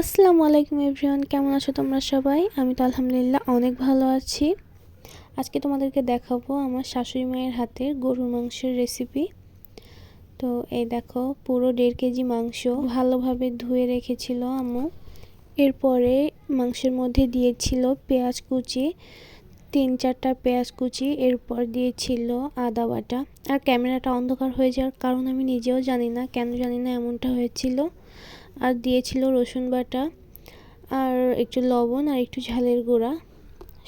আসসালামু আলাইকুম এভরিওয়ান, কেমন আছো তোমরা সবাই? আমি তো আলহামদুলিল্লাহ অনেক ভালো আছি। আজকে তোমাদেরকে দেখাবো আমার শাশুড়ি মায়ের হাতের গরুর মাংসের রেসিপি তো এই দেখো, পুরো দেড় কেজি মাংস ভালোভাবে ধুয়ে রেখেছিল আম্মু। এরপরে মাংসের মধ্যে দিয়েছিল পেঁয়াজ কুচি, তিন চারটা পেঁয়াজ কুচি, এরপর দিয়েছিল আদা বাটা। আর ক্যামেরাটা অন্ধকার হয়ে যাওয়ার কারণ আমি নিজেও জানি না, কেন জানি না এমনটা হয়েছিল। আর দিয়েছিল রসুন বাটা, আর একটু লবণ আর একটু ঝালের গুঁড়া,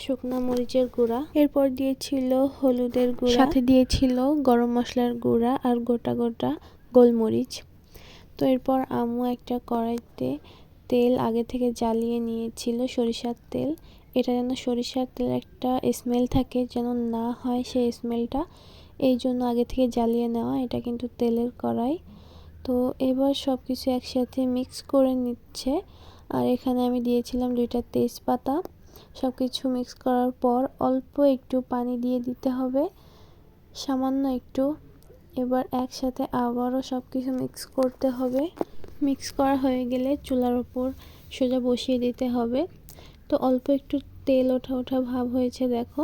শুকনা মরিচের গুঁড়া। এরপর দিয়েছিল হলুদের গুঁড়া। সাথে দিয়েছিল গরম মশলার গুঁড়া আর গোটা গোটা গোলমরিচ। তো এরপর আম্মু একটা কড়াইতে তেল আগে থেকে জ্বালিয়ে নিয়েছিল সরিষার তেল। এটা যেন সরিষার তেল একটা স্মেল থাকে, যেন না হয় সেই স্মেলটা এই জন্য আগে থেকে জ্বালিয়ে নেওয়া। এটা কিন্তু তেলের কড়াই। তো এবার সব কিছু একসাথে মিক্স করে নিচ্ছে। আর এখানে আমি দিয়েছিলাম দুইটা তেজপাতা। সব কিছু মিক্স করার পর অল্প একটু পানি দিয়ে দিতে হবে। সামান্য একটু। এবার একসাথে আবারও সব কিছু মিক্স করতে হবে। মিক্স করা হয়ে গেলে চুলার ওপর সোজা বসিয়ে দিতে হবে। তো অল্প একটু তেল ওঠা ওঠা ভাব হয়েছে, দেখো।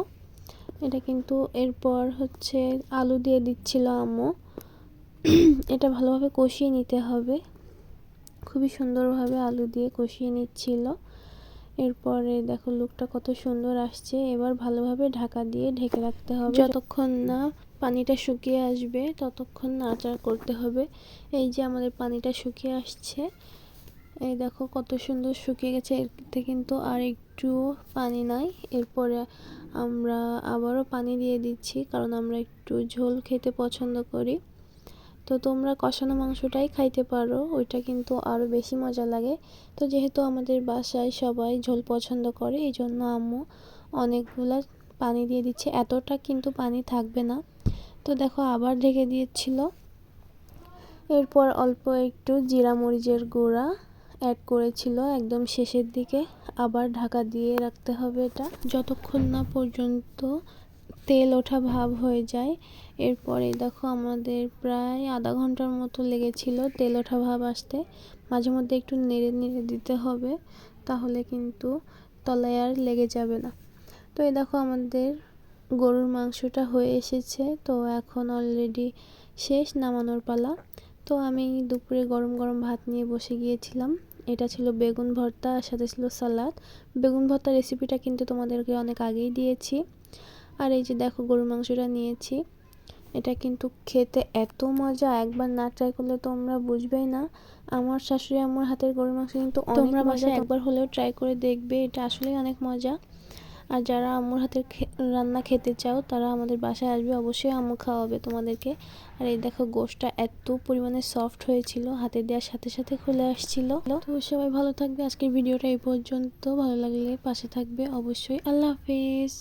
এটা কিন্তু এরপর হচ্ছে আলু দিয়ে দিচ্ছিল আম্মু। এটা ভালোভাবে কষিয়ে নিতে হবে। খুবই সুন্দরভাবে আলু দিয়ে কষিয়ে নিচ্ছিল। এরপরে দেখো লুকটা কত সুন্দর আসছে। এবার ভালোভাবে ঢাকা দিয়ে ঢেকে রাখতে হবে। যতক্ষণ না পানিটা শুকিয়ে আসবে, ততক্ষণ নাচার করতে হবে। এই যে আমাদের পানিটা শুকিয়ে আসছে, এই দেখো কত সুন্দর শুকিয়ে গেছে। এতে কিন্তু আর একটু পানি নাই। এরপরে আমরা আবারও পানি দিয়ে দিচ্ছি, কারণ আমরা একটু ঝোল খেতে পছন্দ করি। তো তোমরা কষানো মাংসটাই খাইতে পারো, ওইটা কিন্তু আরও বেশি মজা লাগে। তো যেহেতু আমাদের বাসায় সবাই ঝোল পছন্দ করে এই জন্য আম্মু অনেকগুলো পানি দিয়ে দিচ্ছে। এতটা কিন্তু পানি থাকবে না। তো দেখো আবার ঢেকে দিয়েছিল। এরপর অল্প একটু জিরা মরিচের গুঁড়া অ্যাড করেছিল একদম শেষের দিকে। আবার ঢাকা দিয়ে রাখতে হবে এটা। যতক্ষণ না পর্যন্ত তেল ওঠা ভাব হয়ে যায়। এরপরে দেখো আমাদের প্রায় আধা ঘণ্টার মতো লেগেছিল তেল ওঠা ভাব আসতে। মাঝে মধ্যে একটু নেড়ে নেড়ে দিতে হবে, তাহলে কিন্তু তলায় আর লেগে যাবে না। তো এই দেখো আমাদের গরুর মাংসটা হয়ে এসেছে। তো এখন অলরেডি শেষ নামানোর পালা। তো আমি দুপুরে গরম গরম ভাত নিয়ে বসে গিয়েছিলাম। এটা ছিল বেগুন ভর্তা, আর সাথে ছিল সালাদ। বেগুন ভর্তা রেসিপিটা কিন্তু তোমাদেরকে অনেক আগেই দিয়েছি। আর এই যে দেখো গরুর মাংসটা নিয়েছি। এটা কিন্তু খেতে এত মজা একবার না ট্রাই করলে তোমরা বুঝবেই না। আমার শাশুড়ি আমার হাতের গরুর মাংস কিন্তু তোমরা বাসায় একবার হলেও ট্রাই করে দেখবে এটা আসলেই অনেক মজা। আর যারা আম্মুর হাতের রান্না খেতে চাও তারা আমাদের বাসায় আসবে অবশ্যই আম্মু খাওয়াবে তোমাদেরকে। আর এই দেখো গোশটা এত পরিমাণে সফট হয়েছিল হাতে দেওয়ার সাথে সাথে খুলে আসছিল। তো সবাই ভালো থাকবে আজকের ভিডিওটা এই পর্যন্ত। ভালো লাগলে পাশে থাকবে অবশ্যই। আল্লাহ হাফিজ।